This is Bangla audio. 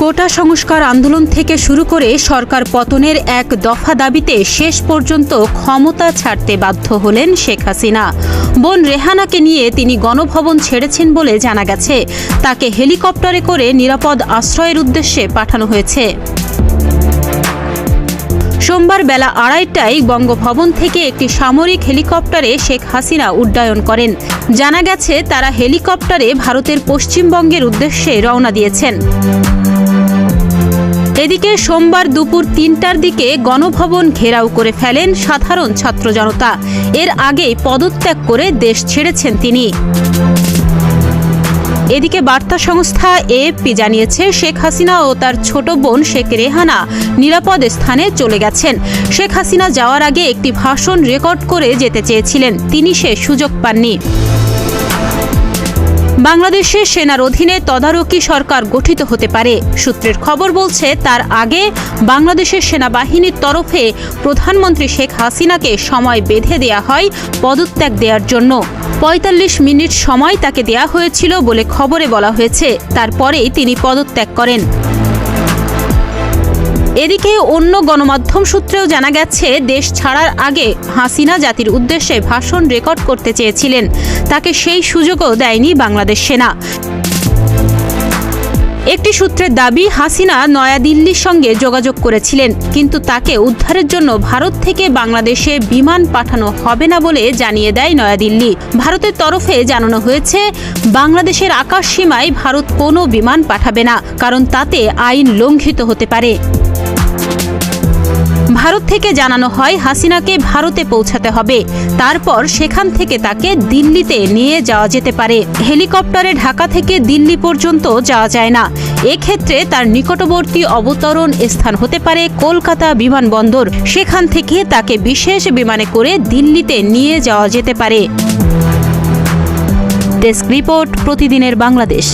কোটা সংস্কার আন্দোলন থেকে শুরু করে সরকার পতনের এক দফা দাবিতে শেষ পর্যন্ত ক্ষমতা ছাড়তে বাধ্য হলেন শেখ হাসিনা। বোন রেহানাকে নিয়ে তিনি গণভবন ছেড়েছেন বলে জানা গেছে। তাকে হেলিকপ্টারে করে নিরাপদ আশ্রয়ের উদ্দেশ্যে পাঠানো হয়েছে। সোমবার বেলা আড়াইটায় বঙ্গভবন থেকে একটি সামরিক হেলিকপ্টারে শেখ হাসিনা উড্ডয়ন করেন। জানা গেছে, তারা হেলিকপ্টারে ভারতের পশ্চিমবঙ্গের উদ্দেশ্যে রওনা দিয়েছেন। এদিকে সোমবার দুপুর তিনটার দিকে গণভবন ঘেরাও করে ফেলেন সাধারণ ছাত্র জনতা। এর আগেই পদত্যাগ করে দেশ ছেড়েছেন তিনি। এদিকে বার্তা সংস্থা এএফপি জানিয়েছে, শেখ হাসিনা ও তার ছোট বোন শেখ রেহানা নিরাপদ স্থানে চলে গেছেন। শেখ হাসিনা যাওয়ার আগে একটি ভাষণ রেকর্ড করে যেতে চেয়েছিলেন, তিনি সে সুযোগ পাননি। বাংলাদেশে সেনার অধীনে তদারকি সরকার গঠিত হতে পারে। সূত্রের খবর বলছে, তার আগে বাংলাদেশের সেনাবাহিনীর তরফে প্রধানমন্ত্রী শেখ হাসিনাকে সময় বেঁধে দেয়া হয় পদত্যাগ দেওয়ার জন্য। পঁয়তাল্লিশ মিনিট সময় তাকে দেয়া হয়েছিল বলে খবরে বলা হয়েছে। তারপরেই তিনি পদত্যাগ করেন। এদিকে অন্য গণমাধ্যম সূত্রেও জানা গেছে, দেশ ছাড়ার আগে হাসিনা জাতির উদ্দেশ্যে ভাষণ রেকর্ড করতে চেয়েছিলেন। তাকে সেই সুযোগও দেয়নি বাংলাদেশ সেনা। একটি সূত্রের দাবি, হাসিনা নয়াদিল্লির সঙ্গে যোগাযোগ করেছিলেন, কিন্তু তাকে উদ্ধারের জন্য ভারত থেকে বাংলাদেশে বিমান পাঠানো হবে না বলে জানিয়ে দেয় নয়াদিল্লি। ভারতের তরফে জানানো হয়েছে, বাংলাদেশের আকাশ সীমায় ভারত কোনো বিমান পাঠাবে না, কারণ তাতে আইন লঙ্ঘিত হতে পারে। ভারত থেকে জানানো হয়, হাসিনাকে ভারতে পৌঁছাতে হবে। তারপর সেখান থেকে তাকে দিল্লিতে নিয়ে যাওয়া যেতে পারে। হেলিকপ্টারে ঢাকা থেকে দিল্লি পর্যন্ত যাওয়া যায় না। এক্ষেত্রে তার নিকটবর্তী অবতরণ স্থান হতে পারে কলকাতা বিমানবন্দর। সেখান থেকে তাকে বিশেষ বিমানে করে দিল্লিতে নিয়ে যাওয়া যেতে পারে। ডেস্ক রিপোর্ট, প্রতিদিনের বাংলাদেশ।